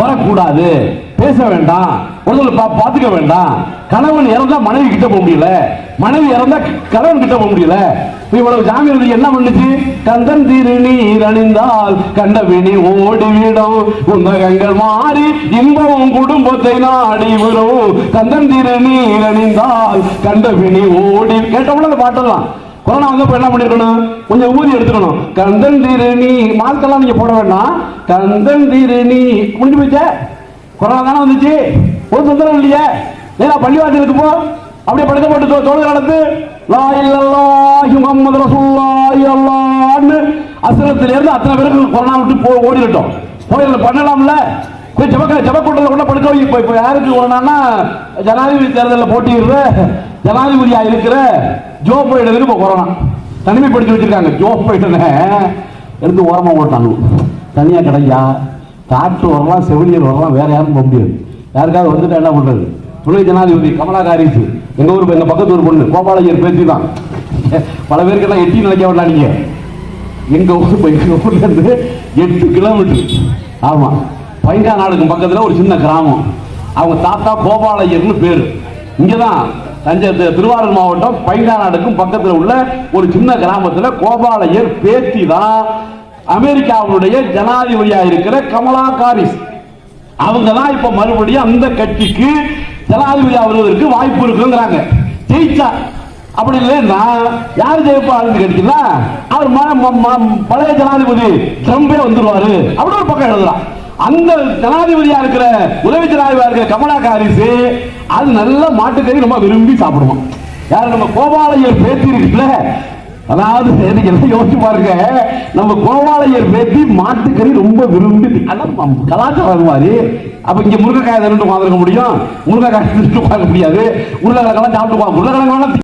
வரக்கூடாது. பேச வேண்டாம். ஒருத்தர் பா பாத்துக்க வேண்டாம். கணவன் இறந்தா மனைவி கிட்ட போக முடியல. மனைவி இறந்தா கணவன் கிட்ட போக முடியல. இவ்வளவு ஜாமீன் என்ன பண்ணுச்சு? கந்தன் திருநீர் அணிந்தால் கண்டவினி ஓடிவிடும். உந்தகங்கள் மாறி இன்பமும் குடும்பத்தை நாடி வரும் கந்தன் திருநீர் அணிந்தால் கண்டவினி ஓடி கேட்டவங்கள அந்த பாட்டெல்லாம். கொரோனா வந்து என்ன பண்ணிருக்கணும்? கொஞ்சம் ஊதி எடுத்துக்கணும். கந்தன் திருநீ மாஸ்கெல்லாம் நீங்க போட வேண்டாம். கந்தன் திருநீ முடிஞ்சு போச்சே? கொரோனா தானே வந்துச்சு? ஒரு தொந்தரவு இல்லையே? நேரா பள்ளிவாசலுக்கு போ. அப்படியே படுக்க போட்டு தொ- நடந்து நடத்து. லா இல்லல்லாஹி முஹம்மது ரசூலுல்லாஹி அல்லாஹ்னு அசரத்துல இருந்து அத்தனை பேருக்கு கொரோனா விட்டு போ ஓடிட்டோம் கோயிலில் பண்ணலாம்ல? போய் ஜபக்க ஜபக்கூட்டத்தில் கூட படுக்க வைக்க இப்போ இப்போ யாருக்கு கொரோனான்னா ஜனாதிபதி தேர்தலில் போட்டியிடுற ஜனாதிபதியாக இருக்கிற ஜோ பைடனுக்கு இப்போ கொரோனா. தனிமைப்படுத்தி வச்சிருக்காங்க. ஜோ பைடனை எடுத்து ஓரமாக ஓட்டாங்க தனியாக கிடைக்கா காற்று வரலாம் செவிலியர் வரலாம் வேற யாரும் போக முடியாது. யாருக்காவது வந்துட்டு என்ன பண்றது? துணை ஜனாதிபதி கமலா காரிசு எங்க ஊர் எங்க பக்கத்து ஊர் பொண்ணு கோபாலஜர் பேச்சு தான். பல பேருக்கெல்லாம் எட்டி நினைக்க வேண்டாம் நீங்க எங்க ஊர் போய் எங்க ஊர்ல இருந்து எட்டு கிலோமீட்டர் ஆமா. பைங்கா நாடுக்கு பக்கத்துல ஒரு சின்ன கிராமம். அவங்க தாத்தா கோபாலய்யர்னு பேரு. இங்கதான் தஞ்சை திருவாரூர் மாவட்டம் பைங்காநாடுக்கும் பக்கத்துல உள்ள ஒரு சின்ன கிராமத்துல கோபாலஜர் பேத்தி தான் அமெரிக்காவுடைய ஜனாதிபதியா இருக்கிற கமலா காரிஸ். அவங்க தான் இப்ப மறுபடியும் அந்த கட்சிக்கு ஜனாதிபதியா வருவதற்கு வாய்ப்பு இருக்குங்கிறாங்க. ஜெயிச்சா. அப்படி இல்லைன்னா யார் ஜெயிப்பாருன்னு கேட்டீங்கன்னா அவர் ம- ம- ம- பழைய ஜனாதிபதி ட்ரம்பே வந்துருவாரு. அப்படி ஒரு பக்கம் எழுதுறான். அந்த ஜனாதிபதியா இருக்கிற உதவி ஜனாதிபதியா இருக்கிற கமலா காரிஸ் அது நல்ல மாட்டுக்கறி ரொம்ப விரும்பி சாப்பிடுவோம் யார் நம்ம கோபாலையர் பேத்தி இருக்குல்ல அதாவது செய்ய நீங்க என்ன யோசிச்சு பாருங்க. நம்ம கோவாலையர் பேத்தி மாட்டுக்கறி ரொம்ப விரும்பி அதான் கலாச்சாரம் மாதிரி. அப்ப இங்க முருங்கைக்காய் தின்னுட்டு உட்காந்துருக்க முடியும். முருங்கைக்காய் தின்னுட்டு உட்கார முடியாது. உருளைக்கிழங்கெல்லாம் சாப்பிட்டு உட்காந்து உருளைக்கிழங்கெல்லாம்